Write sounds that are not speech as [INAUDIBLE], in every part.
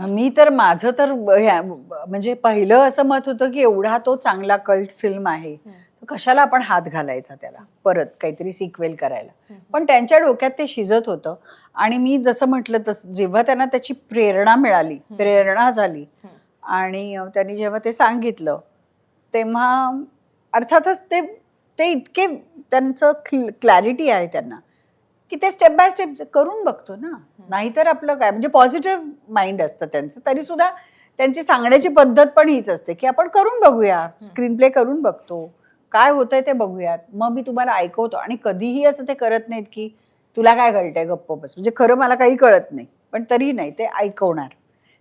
मी तर माझं तर ह्या- म्हणजे पहिलं असं मत होतं की एवढा तो चांगला कल्ट फिल्म आहे. तर कशाला आपण हात घालायचा त्याला? परत काहीतरी सिक्वेल करायला. पण त्यांच्या डोक्यात ते शिजत होतं. आणि मी जसं म्हटलं तसं जेव्हा त्यांना त्याची प्रेरणा मिळाली. प्रेरणा झाली हम्म. आणि अं, त्यांनी जेव्हा ते सांगितलं तेव्हा अर्थातच ते ते इतके त्यांचं क्लॅरिटी आहे त्यांना. की ते स्टेप बाय स्टेप करून बघतो ना. नाहीतर आपलं काय म्हणजे पॉझिटिव्ह माइंड असतं त्यांचं. तरी सुद्धा त्यांची सांगण्याची पद्धत पण हीच असते की आपण करून बघूया. स्क्रीन प्ले करून बघतो. काय होतंय ते बघूयात. मग मी तुम्हाला ऐकवतो आणि कधीही असं ते करत नाहीत की तुला काय कळतंय गप्प बस. म्हणजे खरं मला काही कळत नाही. पण तरी नाही ते ऐकवणार.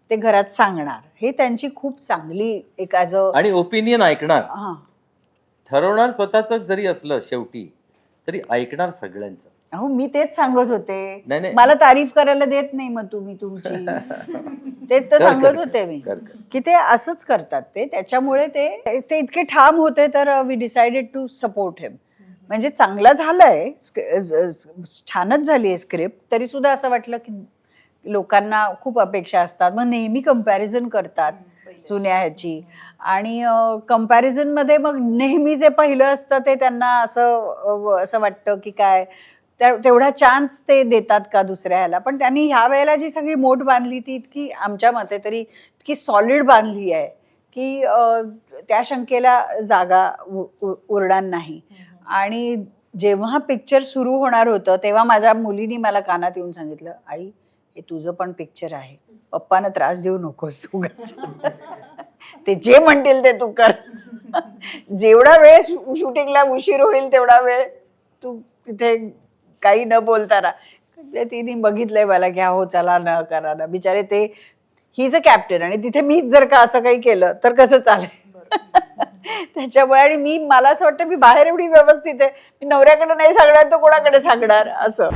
ते घरात सांगणार. हे त्यांची खूप चांगली एक ॲज अ आणि ओपिनियन ऐकणार. हां. ठरवणार स्वतःच जरी असलं शेवटी तरी ऐकणार सगळ्यांचं. अहो मी तेच सांगत होते. नाही नाही. मला तारीफ करायला देत नाही मग तुम्ही तुमची. [LAUGHS] तेच तर कर, सांगत होते मी. कर, कर. की ते असंच करतात ते. त्याच्यामुळे ते ते इतके ठाम होते तर we decided to support him म्हणजे चांगलं झालंय. स्क- ज- छानच झाली आहे स्क्रिप्ट तरी सुद्धा असं वाटलं की लोकांना खूप अपेक्षा असतात. मग नेहमी कंपॅरिझन करतात जुन्या ह्याची. आणि कंपॅरिझनमध्ये मग नेहमी जे पहिलं असतं ते त्यांना असं अ, असं वाटतं की काय त्या- तेवढा चान्स ते देतात का दुसऱ्या ह्याला? पण त्यांनी ह्या वेळेला जी सगळी मोठ बांधली ती इतकी आमच्या मते तरी इतकी सॉलिड बांधली आहे की त्या शंकेला जागा उरणार नाही. आणि जेव्हा पिक्चर सुरू होणार होतं तेव्हा माझ्या मुलीनी मला कानात येऊन सांगितलं आई हे तुझं पण पिक्चर आहे. पप्पांना त्रास देऊ नकोस तू [LAUGHS] ते जे म्हणतील ते तू कर. [LAUGHS] जेवढा वेळ शूटिंगला उशीर होईल तेवढा वेळ तू तिथे काही न बोलताना. म्हणजे तिने बघितलंय मला की हो चला न करा ना. बिचारे ते हीच अ कॅप्टन आणि तिथे मीच जर का असं काही केलं तर कसं चालेल? [LAUGHS] त्याच्यामुळे आणि मी मला असं वाटतं मी बाहेर एवढी व्यवस्थित आहे. मी नवऱ्याकडे नाही सांगणार तो कोणाकडे सांगणार? असं.